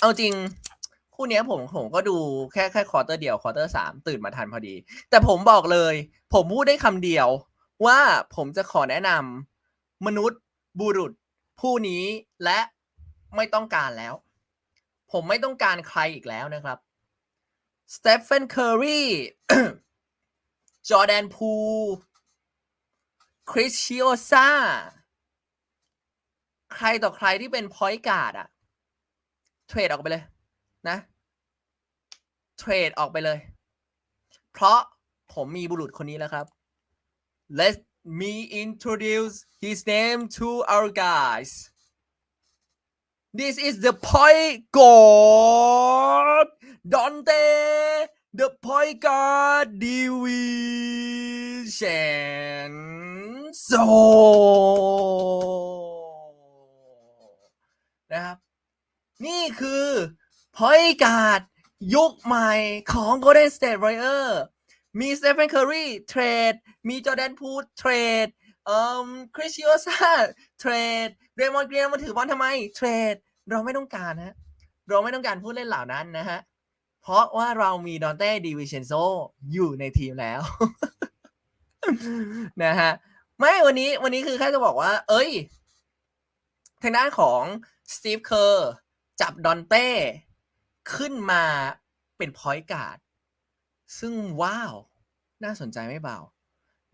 เอาจริงคู่เนี้ยผมผมก็ดูแค่แค่ควอเตอร์เดียวควอเตอร์สามตื่นมาทันพอดี แต่ผมบอกเลย ผมพูดได้คำเดียว ว่าผมจะขอแนะนำมนุษย์บุรุษผู้นี้และไม่ต้องการแล้ว ผมไม่ต้องการใครอีกแล้วนะครับสเตฟ e n นเคอร์รีจอแดนพูคริสชิโอซาใครต่อใครที่เป็นพอยต์การ์ดอะ เทรดออกไปเลย นะ เทรดออกไปเลย เพราะผมมีบุรุษคนนี้แล้วครับ Let me introduce his name to our guys This is the point guard Dante the point guard division so นะครับ นี่คือ point guard ยุคใหม่ของ Golden State Warriors มีสเตฟ a n นเคอรีเทรด มีจอแดนพูดเทรดเอ่อคริสซิโอซาเทรดเรมอนเกรียนมาถือบอลทำไมเทรด เราไม่ต้องการนะเราไม่ต้องการผู้เล่นเหล่านั้นนะฮะ เพราะว่าเรามีดอนเต้ดิวิเชนโซอยู่ในทีมแล้วนะฮะไม่วันนี้วันนี้คือแค่จะบอกว่า เอ้ย ทางด้านของสตีฟเคอร์ จับดอนเต้ขึ้นมาเป็นพอยต์การ์ดซึ่งว้าว น่าสนใจไม่เบา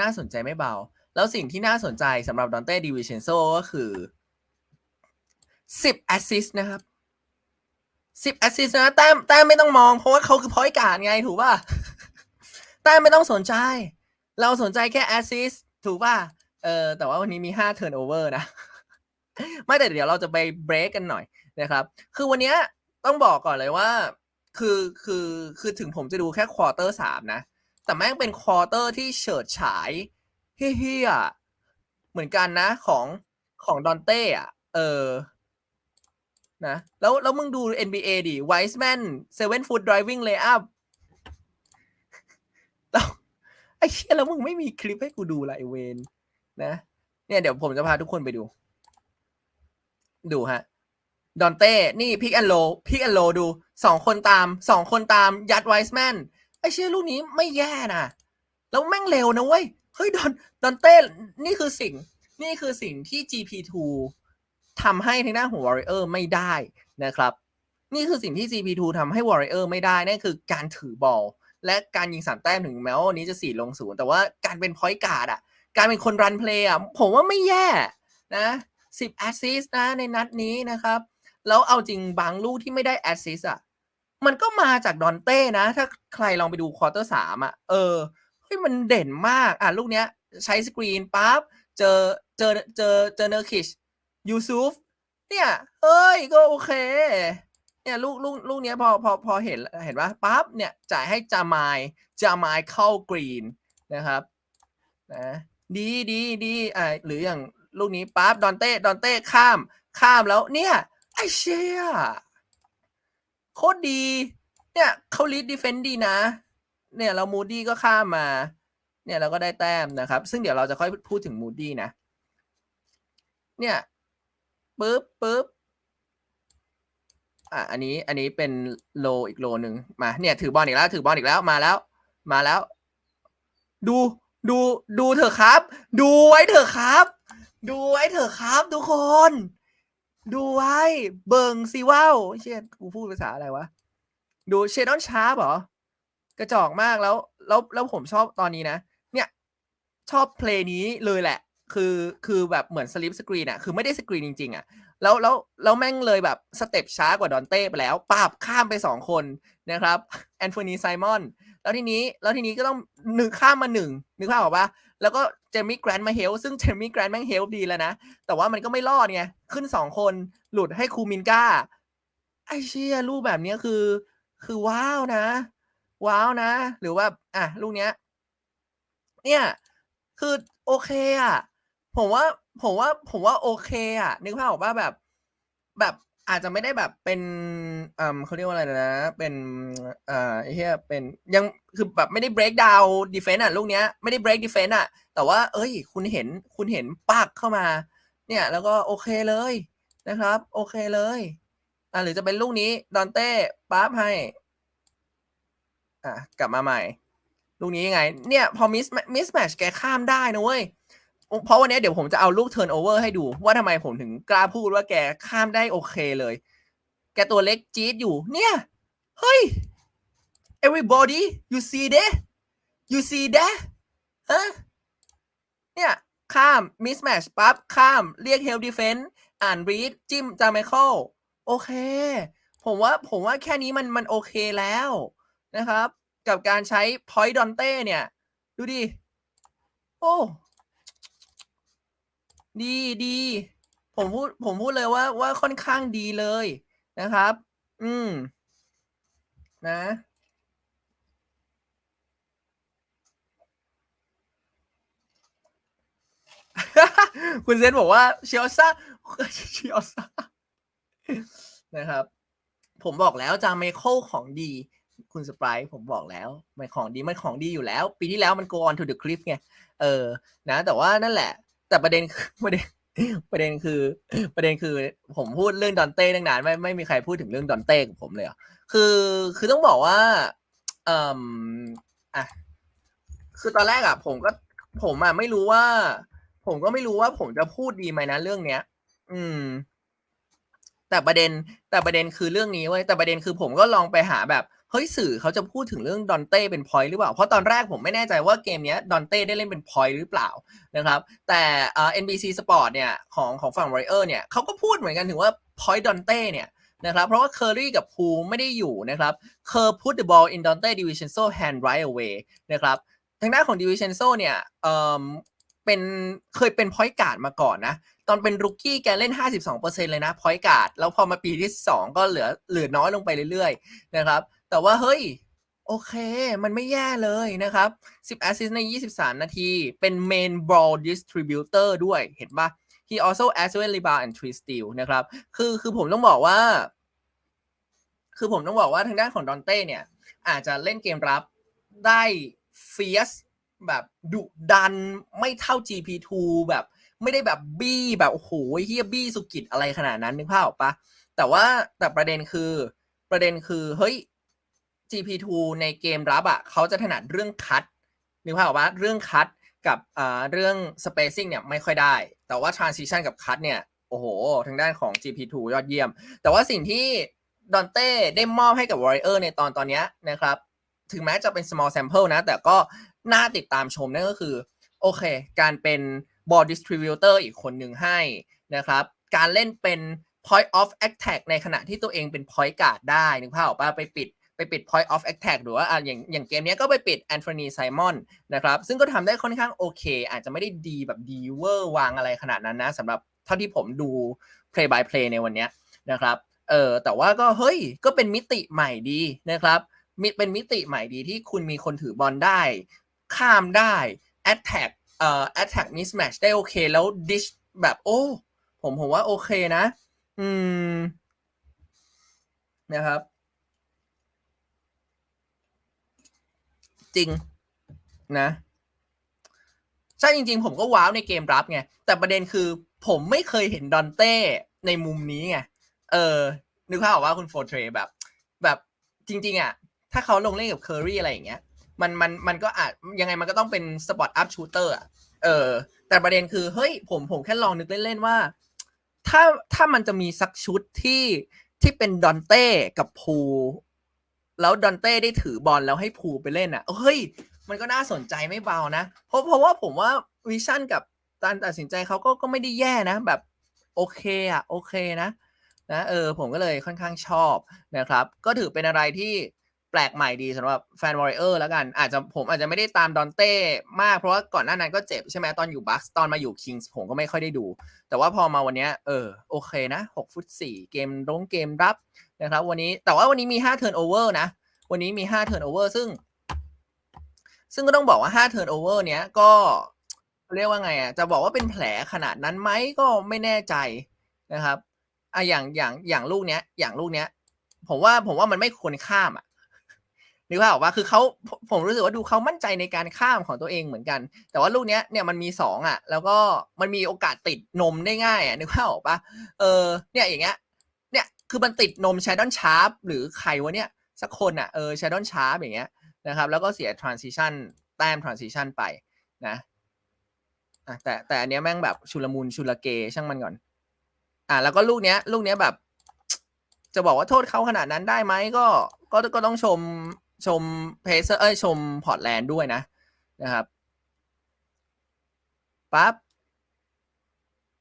น่าสนใจไม่เบา แล้วสิ่งที่น่าสนใจสำหรับดอนเต้ดิวิเชนโซก็คือ10แอสซิสนะครับ10แอสซิสนะแต้มแต้มไม่ต้องมอง เพราะว่าเขาคือพอยต์การ์ดไงถูกป่ะแต้มไม่ต้องสนใจ เราสนใจแค่แอสซิสถูกป่ะเออแต่ว่าวันนี้มี5 turnover นะ ไม่แต่เดี๋ยวเราจะไปเบรกกันหน่อย นะครับ คือวันนี้ต้องบอกก่อนเลยว่า คือคือคือถึงผมจะดูแค่ควอเตอร์สามนะ แต่แม่งเป็นควอเตอร์ที่เฉิดฉายเฮี้ยเหมือนกันนะของของดอนเต้อะเออนะแล้วแล้วมึงดู NBA ดิ Wiseman seven foot driving layup แล้วไอ้เชี่ยแล้วมึงไม่มีคลิปให้กูดูละไอเวนนะ เนี่ยเดี๋ยวผมจะพาทุกคนไปดู ดูฮะ ดอนเต้ นี่พิกแอนโลพิกแอนโลดูสองคนตามสองคนตามยัดไวส์แมนไอเชื่อลูกนี้ไม่แย่นะแล้วแม่งเร็วนะเว้ย เฮ้ย ดอนดอนเต้ นี่คือสิ่ง นี่คือสิ่งที่ GP2 ทำให้ทางด้านของ Warrior ไม่ได้นะครับ นี่คือสิ่งที่ GP2 ทำให้ Warrior ไม่ได้ นั่นคือการถือบอล และการยิงสามแต้มถึงแม้ว่าวันนี้จะสี่ลงศูนย์แต่ว่าการเป็นพอยต์การ์ดอะ การเป็นคนรันเพลย์อะ ผมว่าไม่แย่นะสิบแอสซิสนะในนัดนี้นะครับ แล้วเอาจริงบางลูกที่ไม่ได้แอสซิสอะมันก็มาจากดอนเต้นะ ถ้าใครลองไปดูควอเตอร์สามอะเออเฮ้ยมันเด่นมากอะลูกเนี้ย ใช้สกรีนปั๊บเจอเจอเจอเจอเนอร์คิชยูซูฟเนี่ยเอ้ยก็โอเคเนี่ยลูกลูกลูกเนี้ยพอพอพอเห็นเห็นว่าปั๊บเนี่ยจ่ายให้จามายจามายเข้ากรีนนะครับนะดีดีดีอ่าหรืออย่างลูกนี้ปั๊บดอนเต้ดอนเต้ข้ามข้ามแล้วเนี่ย ไอเชี่ยโคตรดี เนี่ยเขาลีดดีเฟนต์ดีนะ เนี่ยเรามูดี้ก็ข้ามมา เนี่ยเราก็ได้แต้มนะครับ ซึ่งเดี๋ยวเราจะค่อยพูดถึงมูดี้นะ เนี่ยปึ๊บปึ๊บอะอันนี้อันนี้เป็นโลอีกโลหนึ่งมาเนี่ยถือบอลอีกแล้ว ถือบอลอีกแล้วมาแล้ว มาแล้ว ดูดูดูเถอะครับ ดูไว้เถอะครับ ดูไว้เถอะครับทุกคน ดูไว้ เบิงซีว้าวเชี่ยกูพูดภาษาอะไรวะ ดูเชดอนชาร์ปเหรอกระจอกมากแล้ว แล้วแล้วผมชอบตอนนี้นะ เนี่ย ชอบเพลงนี้เลยแหละ คือคือแบบเหมือนสลิปสกรีนอะคือไม่ได้สกรีนจริง ๆอะแล้วแล้วแล้วแม่งเลยแบบสเต็ปช้ากว่าดอนเต้ไปแล้วปาบข้ามไปสองคนนะครับแอนโทนีไซมอนแล้วทีนี้แล้วทีนี้ก็ต้องหนึ่งข้ามมาหนึ่งนึกภาพออกปะ แล้วก็เจมี่แกรนด์มาเฮลซึ่งเจมี่แกรนด์แม่งเฮลดีแล้วนะ แต่ว่ามันก็ไม่รอดไง ขึ้นสองคนหลุดให้คูมินก้า ไอเชี่ยลูกแบบนี้คือ คือว้าวนะ ว้าวนะ หรือว่า อะ ลูกเนี้ย เนี่ยคือโอเคอะผมว่า ผมว่า ผมว่าโอเคอะนึกภาพออกว่าแบบ แบบ อาจจะไม่ได้แบบเป็นอ่าเขาเรียกว่าอะไรนะ เป็นเอ่าไอ้เหี้ยเป็นยังคือแบบไม่ได้ break down defense อะลูกเนี้ยไม่ได้ break defense อะแต่ว่า เอ้ย คุณเห็นคุณเห็นปักเข้ามา เนี่ย แล้วก็โอเคเลยนะครับ โอเคเลยอะหรือจะเป็นลูกนี้ดอนเต้ปั๊บให้อะกลับมาใหม่ ลูกนี้ยังไง เนี่ย พอมิสมิสแมชแกข้ามได้นะเว้ย เพราะวันนี้เดี๋ยวผมจะเอาลูกเทิร์นโอเวอร์ให้ดู ว่าทำไมผมถึงกล้าพูดว่าแกข้ามได้โอเคเลย แกตัวเล็กจี๊ดอยู่ เนี่ย เฮ้ย everybody you see that you see that ฮะเนี่ยข้าม mismatch ปั๊บข้ามเรียก help defense อ่าน read จิ้มจาไมเคิลโอเค ผมว่าผมว่าแค่นี้มันมันโอเคแล้วนะครับ กับการใช้ point Dante เนี่ย ดูดิ โอ้ ดีดี ผมพูดผมพูดเลยว่าว่าค่อนข้างดีเลยนะครับ อืม นะ คุณเซนบอกว่าเชียวซ่าเชียวซ่านะครับ ผมบอกแล้วจาเมโคของดี คุณสปายผมบอกแล้ว มันของดีมันของดีอยู่แล้ว ปีที่แล้วมัน go on to the cliff ไง เออ นะ แต่ว่านั่นแหละ แต่ประเด็นประเด็นประเด็นคือ ประเด็นคือ ผมพูดเรื่องดอนเต้ตั้งนานไม่ไม่มีใครพูดถึงเรื่องดอนเต้กับผมเลยอะคือคือต้องบอกว่าเอ่มอะคือตอนแรกอะ ผมก็ผมอะไม่รู้ว่า ผมก็ไม่รู้ว่าผมจะพูดดีไหมนะเรื่องเนี้ย อืม แต่ประเด็น แต่ประเด็นคือเรื่องนี้เว้ยแต่ประเด็นคือผมก็ลองไปหาแบบ เฮ้ยสื่อเขาจะพูดถึงเรื่องดอนเต้เป็นพอยต์หรือเปล่า เพราะตอนแรกผมไม่แน่ใจว่าเกมนี้ดอนเต้ได้เล่นเป็นพอยต์หรือเปล่านะครับแต่เอ่า NBC Sport เนี่ยของของฝั่ง Warrior เนี่ยเขาก็พูดเหมือนกันถึงว่า point Dante เนี่ยนะครับเพราะว่าเคอรี่กับพูไม่ได้อยู่นะครับเคอร์ put the ball in Dante DiVincenzo hand right away นะครับทางด้านของ DiVincenzo เนี่ยเอ่อเป็นเคยเป็น point guard มาก่อนนะตอนเป็นรุกกี้แกเล่น 52%เลยนะ point guard แล้วพอมาปีที่ 2 ก็เหลือเหลือน้อยลงไปเรื่อยๆนะครับ แต่ว่าเฮ้ย โอเค มันไม่แย่เลยนะครับ 10 assist ใน 23 นาที เป็น main ball distributor ด้วยเห็นปะ he also as well rebound and three steal นะครับ คือคือผมต้องบอกว่า คือผมต้องบอกว่าทางด้านของดอนเต้เนี่ย อาจจะเล่นเกมรับได้ fierce แบบดุดันไม่เท่า GP2 แบบไม่ได้แบบบี้แบบโอ้โหเฮียบี้สุกิจอะไรขนาดนั้นนึกภาพออกปะแต่ว่าแต่ประเด็นคือประเด็นคือเฮ้ย GP2 ในเกมรับอะ่ะเขาจะถนัดเรื่องคัดนึกภาพออกปะเรื่องคัดกับอ่าเรื่อง spacing เนี่ยไม่ค่อยได้ แต่ว่า transition กับคัดเนี่ยโอ้โหทางด้านของ GP2 ยอดเยี่ยม แต่ว่าสิ่งที่ดอนเต้ได้มอบให้กับ Warrior ในตอนตอนเนี้ยนะครับ ถึงแม้จะเป็น small sample นะ แต่ก็น่าติดตามชมนั่นก็คือ โอเค การเป็น ball distributor อีกคนหนึ่งให้นะครับ การเล่นเป็น point of attack ในขณะที่ตัวเองเป็น point guard ได้นึกภาพออกป่ะไปปิด ไปปิด point of attack หรือว่าอ่อย่างอย่างเกมนี้ก็ไปปิดแอนโทนีไซมอนนะครับ ซึ่งก็ทำได้ค่อนข้างโอเค อาจจะไม่ได้ดีแบบดีเวอร์วางอะไรขนาดนั้นนะสำหรับเท่าที่ผมดู play by play ในวันนี้นะครับเออแต่ว่าก็เฮ้ยก็เป็นมิติใหม่ดีนะครับมิเป็นมิติใหม่ดีที่คุณมีคนถือบอลได้ ข้ามได้ attack เอ่อ attack mismatch ได้โอเค แล้ว dish แบบโอ้ผมผมว่าโอเคนะ อืมนะครับ จริงนะใช่จริง ๆ ผมก็ว้าวในเกมรับไงแต่ประเด็นคือ ผมไม่เคยเห็นดอนเต้ในมุมนี้ไงเออ นึกภาพออกว่าคุณโฟเทรแบบ แบบจริง ๆอะถ้าเขาลงเล่นกับเคอรี่อะไรอย่างเงี้ยมันมันมันก็อาจยังไงมันก็ต้องเป็นสปอตอัพชูเตอร์อะเออ แต่ประเด็นคือ เฮ้ย ผมผมแค่ลองนึกเล่น ๆ ว่า ถ้าถ้ามันจะมีสักชุดที่ที่เป็นดอนเต้กับพู แล้วดอนเต้ได้ถือบอลแล้วให้พูไปเล่นอะเฮ้ย มันก็น่าสนใจไม่เบานะ เพราะเพราะว่าผมว่าวิชั่นกับการตัดสินใจเขาก็ก็ไม่ได้แย่นะ แบบโอเคอะโอเคนะนะเออผมก็เลยค่อนข้างชอบนะครับ ก็ถือเป็นอะไรที่แปลกใหม่ดีสำหรับแฟนวอริเออร์แล้วกัน อาจจะผมอาจจะไม่ได้ตามดอนเต้มากเพราะว่าก่อนหน้านั้นก็เจ็บใช่ไหมตอนอยู่บัคตอนมาอยู่คิงส์ผมก็ไม่ค่อยได้ดู แต่ว่าพอมาวันนี้เออโอเคนะ6ฟุต4เกมลงเกมรับ นะครับวันนี้แต่ว่าวันนี้มี5 turn over นะ วันนี้มี5 turn over ซึ่ง ซึ่งก็ต้องบอกว่า5 turn over เนี้ยก็เรียกว่าไงอะจะบอกว่าเป็นแผลขนาดนั้นไหมก็ไม่แน่ใจนะครับอะอย่างอย่างอย่างลูกเนี้ย อย่างลูกเนี้ย ผมว่าผมว่ามันไม่ควรข้ามอะนึกว่าออกว่าคือเขาผมรู้สึกว่าดูเขามั่นใจในการข้ามของตัวเองเหมือนกัน แต่ว่าลูกเนี้ยเนี่ยมันมีสองอะ แล้วก็มันมีโอกาสติดนมได้ง่ายอะนึกว่าออกปะเออเนี่ยอย่างเงี้ยเนี่ย คือมันติดนม Shadon Sharp หรือใครวะเนี่ย สักคนอะเออ Shadon Sharp อย่างเงี้ยนะครับ แล้วก็เสีย transition แต้ม transition ไปนะอะแต่แต่อันเนี้ยแม่งแบบชุลมุนชุลเกช่างมันก่อน อะแล้วก็ลูกเนี้ย ลูกเนี้ยแบบ จะบอกว่าโทษเขาขนาดนั้นได้ไหมก็ก็ก็ต้องชมชมเพเซอร์เอ้ยชมพอร์ตแลนด์ด้วยนะนะครับปั๊บ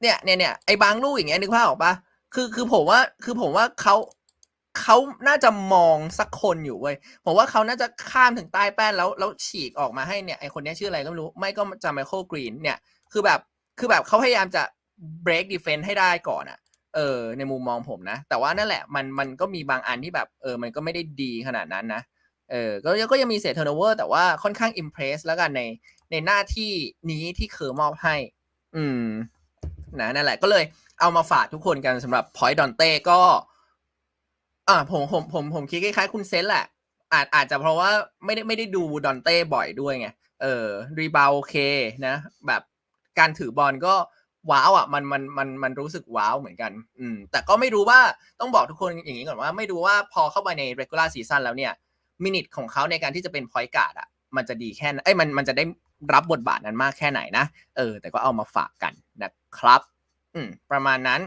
เนี่ยเนี่ยเนี่ยไอ้บางลูกอย่างเงี้ยนึกภาพออกปะ คือคือผมว่าคือผมว่าเขาเขาน่าจะมองสักคนอยู่เว้ยผมว่าเขาน่าจะข้ามถึงใต้แป้นแล้วแล้วฉีกออกมาให้เนี่ยไอคนนี้ชื่ออะไรก็ไม่รู้ ไม่ก็จะไมเคิลกรีนเนี่ย คือแบบคือแบบเขาพยายามจะ break defense ให้ได้ก่อนอะเออในมุมมองผมนะ แต่ว่านั่นแหละมันมันก็มีบางอันที่แบบเออมันก็ไม่ได้ดีขนาดนั้นนะเออก็ก็ยังมีเศษเทอร์โนเวอร์แต่ว่าค่อนข้างอิมเพรสแล้วกันในในหน้าที่นี้ที่เคอร์มอบให้ อืมนะนั่นแหละก็เลย เอามาฝากทุกคนกันสำหรับพอยต์ดอนเต้ก็ อ่าผมผมผมผมคิดคล้ายๆคุณเซนแหละ อาจอาจจะเพราะว่าไม่ได้ไม่ได้ดูดอนเต้บ่อยด้วยไงเออรีบาวโอเคนะ แบบการถือบอลก็ว้าวอะมันมันมันมันรู้สึกว้าวเหมือนกัน อืม แต่ก็ไม่รู้ว่าต้องบอกทุกคนอย่างนี้ก่อนว่า ไม่รู้ว่าพอเข้าไปใน regular season แล้วเนี่ยมินิทของเขาในการที่จะเป็นพอยต์การ์ดอะ มันจะดีแค่ไหนเอ้ยมันมันจะได้รับบทบาทนั้นมากแค่ไหนนะ เออ แต่ก็เอามาฝากกันนะครับ อืม ประมาณนั้น